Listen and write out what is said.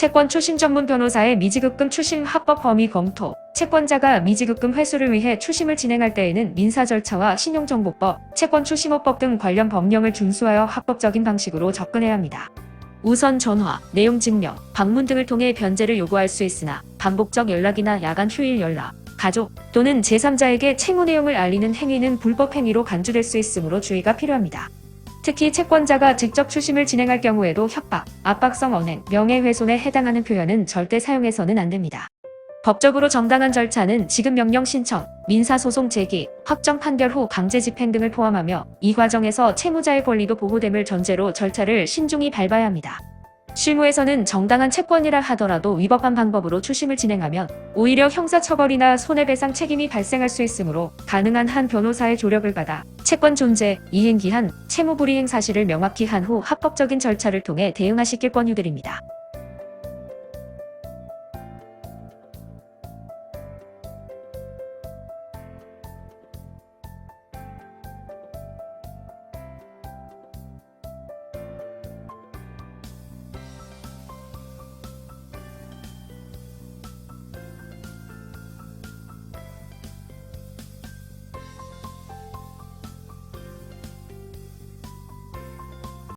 채권 추심 전문 변호사의 미지급금 추심 합법 범위 검토. 채권자가 미지급금 회수를 위해 추심을 진행할 때에는 민사 절차와 신용정보법, 채권 추심호법 등 관련 법령을 준수하여 합법적인 방식으로 접근해야 합니다. 우선 전화, 내용 증명, 방문 등을 통해 변제를 요구할 수 있으나 반복적 연락이나 야간 휴일 연락, 가족 또는 제3자에게 채무 내용을 알리는 행위는 불법 행위로 간주될 수 있으므로 주의가 필요합니다. 특히 채권자가 직접 추심을 진행할 경우에도 협박, 압박성 언행, 명예훼손에 해당하는 표현은 절대 사용해서는 안 됩니다. 법적으로 정당한 절차는 지급 명령 신청, 민사소송 제기, 확정 판결 후 강제 집행 등을 포함하며 이 과정에서 채무자의 권리도 보호됨을 전제로 절차를 신중히 밟아야 합니다. 실무에서는 정당한 채권이라 하더라도 위법한 방법으로 추심을 진행하면 오히려 형사처벌이나 손해배상 책임이 발생할 수 있으므로 가능한 한 변호사의 조력을 받아 채권 존재, 이행기한, 채무불이행 사실을 명확히 한 후 합법적인 절차를 통해 대응하시길 권유드립니다.